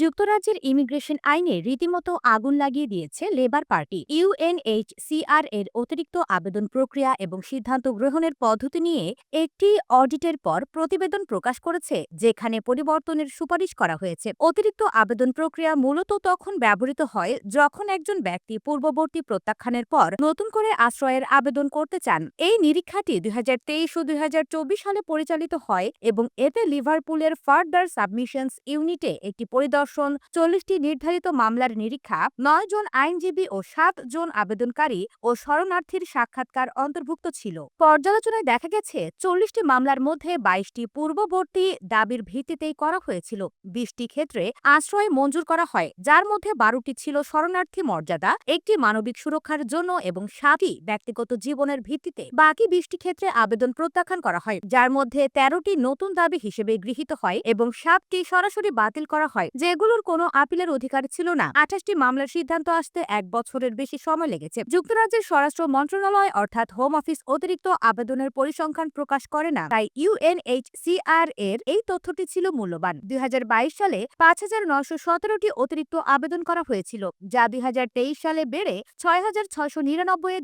যুক্তরাজ্যের ইমিগ্রেশন আইনে রীতিমতো আগুন লাগিয়ে দিয়েছে লেবার পার্টি। ইউএনএইচসিআর এর অতিরিক্ত আবেদন প্রক্রিয়া এবং সিদ্ধান্ত গ্রহণের পদ্ধতি নিয়ে একটি অডিটের পর প্রতিবেদন প্রকাশ করেছে, যেখানে পরিবর্তনের সুপারিশ করা হয়েছে। অতিরিক্ত আবেদন প্রক্রিয়া মূলত তখন ব্যবহৃত হয় যখন একজন ব্যক্তি পূর্ববর্তী প্রত্যাখ্যানের পর নতুন করে আশ্রয়ের আবেদন করতে চান। এই নিরীক্ষাটি দুই হাজার তেইশ ও দুই হাজার চব্বিশ সালে পরিচালিত হয় এবং এতে লিভারপুলের ফার্দার সাবমিশনস ইউনিটে একটি পরিদর্শন চল্লিশটি নির্ধারিত মামলার নিরীক্ষা, নয় জন আইনজীবী ও সাত জন আবেদনকারী ও শরণার্থীর সাক্ষাৎকার অন্তর্ভুক্ত ছিল। পর্যালোচনায় দেখা গেছে, চল্লিশটি মামলার মধ্যে বাইশটি পূর্ববর্তী দাবির ভিত্তিতেই করা হয়েছিল। বিশটি ক্ষেত্রে আশ্রয় মঞ্জুর করা হয়, যার মধ্যে বারোটি ছিল শরণার্থী মর্যাদা, একটি মানবিক সুরক্ষার জন্য এবং সাতটি ব্যক্তিগত জীবনের ভিত্তিতে। বাকি বিশটি ক্ষেত্রে আবেদন প্রত্যাখ্যান করা হয়, যার মধ্যে তেরোটি নতুন দাবি হিসেবে গৃহীত হয় এবং সাতটি সরাসরি বাতিল করা হয় যেগুলোর কোনো আপিলের অধিকার ছিল না। আঠাশটি মামলার সিদ্ধান্ত আসতে এক বছরের বেশি সময় লেগেছে। যুক্তরাজ্যের স্বরাষ্ট্র মন্ত্রণালয় অর্থাৎ হোম অফিস অতিরিক্ত আবেদনের পরিসংখ্যান প্রকাশ করে না। তাই ইউএনএইচসিআর এর এই তথ্যটি ছিল মূল্যবান। দুই সালে পাঁচ হাজার সতেরোটি অতিরিক্ত আবেদন করা হয়েছিল, যা দুই হাজার তেইশ সালে বেড়ে ছয় হাজার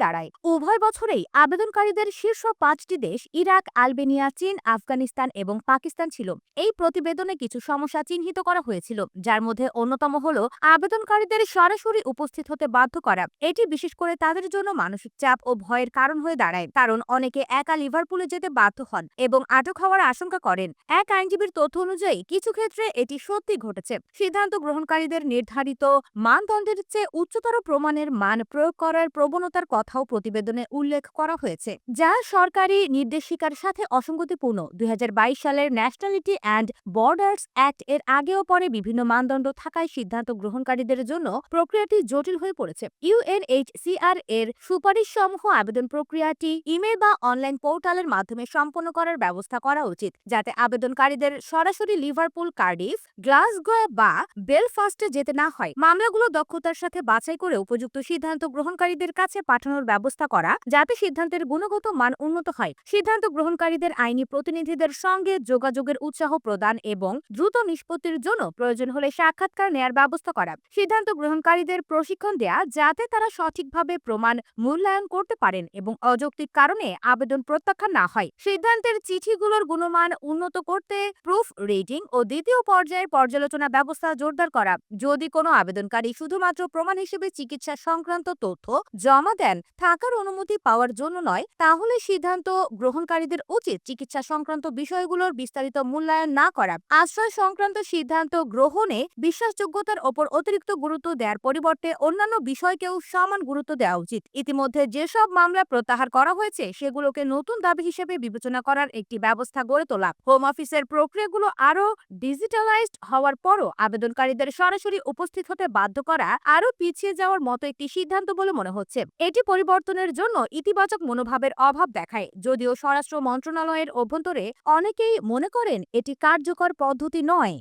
দাঁড়ায়। উভয় বছরেই আবেদনকারীদের শীর্ষ পাঁচটি দেশ ইরাক, আলবেনিয়া, চীন, আফগানিস্তান এবং পাকিস্তান ছিল। এই প্রতিবেদনে কিছু সমস্যা চিহ্নিত করা হয়েছিল। যার মধ্যে অন্যতম হল আবেদনকারীদের সরাসরি উপস্থিত হতে বাধ্য করা। এটি বিশেষ করে তাদের জন্য মানসিক চাপ ও ভয়ের কারণ হয়ে দাঁড়ায়, কারণ অনেকে একা লিভারপুলে যেতে বাধ্য হন এবং আটক হওয়ার আশঙ্কা করেন। এক আইনজীবীর তথ্য অনুযায়ী, কিছু ক্ষেত্রে এটি সত্যি ঘটেছে। সিদ্ধান্ত গ্রহণকারীদের নির্ধারিত মানদণ্ডের চেয়ে উচ্চতর প্রমাণের মান প্রয়োগ করার প্রবণতার কথাও প্রতিবেদনে উল্লেখ করা হয়েছে, যা সরকারি নির্দেশিকার সাথে অসঙ্গতিপূর্ণ। দুই হাজার বাইশ সালের ন্যাশনালিটি অ্যান্ড বর্ডার্স অ্যাক্ট এর আগেও পরে বিভিন্ন মানদণ্ড থাকায় সিদ্ধান্ত গ্রহণকারীদের জন্য প্রক্রিয়াটি জটিল হয়ে পড়েছে। ইউএনএইচসিআর এর সুপারিশ সমূহ আবেদন প্রক্রিয়াটি ইমেল বা অনলাইন পোর্টালের মাধ্যমে সম্পন্ন করার ব্যবস্থা করা উচিত, যাতে আবেদনকারীদের সরাসরি লিভারপুল, কার্ডিফ, গ্লাসগো বা বেলফাস্টে যেতে না হয়। মামলাগুলো দক্ষতার সাথে বাছাই করে উপযুক্ত সিদ্ধান্ত গ্রহণকারীদের কাছে পাঠানোর ব্যবস্থা করা, যাতে সিদ্ধান্তের গুণগত মান উন্নত হয়। সিদ্ধান্ত গ্রহণকারীদের আইনি প্রতিনিধিদের সঙ্গে যোগাযোগের উৎসাহ প্রদান এবং দ্রুত নিষ্পত্তির জন্য প্রয়োজন হলে সাক্ষাৎকার নেয়ার ব্যবস্থা করা। সিদ্ধান্ত গ্রহণকারীদের প্রশিক্ষণ দেয়া যাতে তারা সঠিকভাবে প্রমাণ মূল্যায়ন করতে পারেন এবং অযৌক্তিক কারণে আবেদন প্রত্যাখ্যান না হয়। সিদ্ধান্তের চিঠিগুলোর গুণমান উন্নত করতে প্রুফ রিডিং ও দ্বিতীয় পর্যায়ের পর্যালোচনা ব্যবস্থা জোরদার করা। যদি কোনো আবেদনকারী শুধুমাত্র প্রমাণ হিসেবে চিকিৎসা সংক্রান্ত তথ্য জমা দেন, থাকার অনুমতি পাওয়ার জন্য নয়, তাহলে সিদ্ধান্ত গ্রহণকারীদের উচিত চিকিৎসা সংক্রান্ত বিষয়গুলোর বিস্তারিত মূল্যায়ন না করা। আশ্রয় সংক্রান্ত সিদ্ধান্ত গ্রহণে বিশ্বাসযোগ্যতার ওপর অতিরিক্ত গুরুত্ব দেওয়ার পরিবর্তে অন্যান্য বিষয়কেও সমান গুরুত্ব দেওয়া উচিত। ইতিমধ্যে যেসব মামলা প্রত্যাহার করা হয়েছে, সেগুলোকে নতুন দাবি হিসেবে বিবেচনা করার একটি ব্যবস্থা গড়ে তোলা। হোম অফিসের প্রক্রিয়াগুলো আরও ডিজিটালাইজড হওয়ার পরও আবেদনকারীদের সরাসরি উপস্থিত হতে বাধ্য করা আরও পিছিয়ে যাওয়ার মতো একটি সিদ্ধান্ত বলে মনে হচ্ছে। এটি পরিবর্তনের জন্য ইতিবাচক মনোভাবের অভাব দেখায়, যদিও স্বরাষ্ট্র মন্ত্রণালয়ের অভ্যন্তরে অনেকেই মনে করেন এটি কার্যকর পদ্ধতি নয়।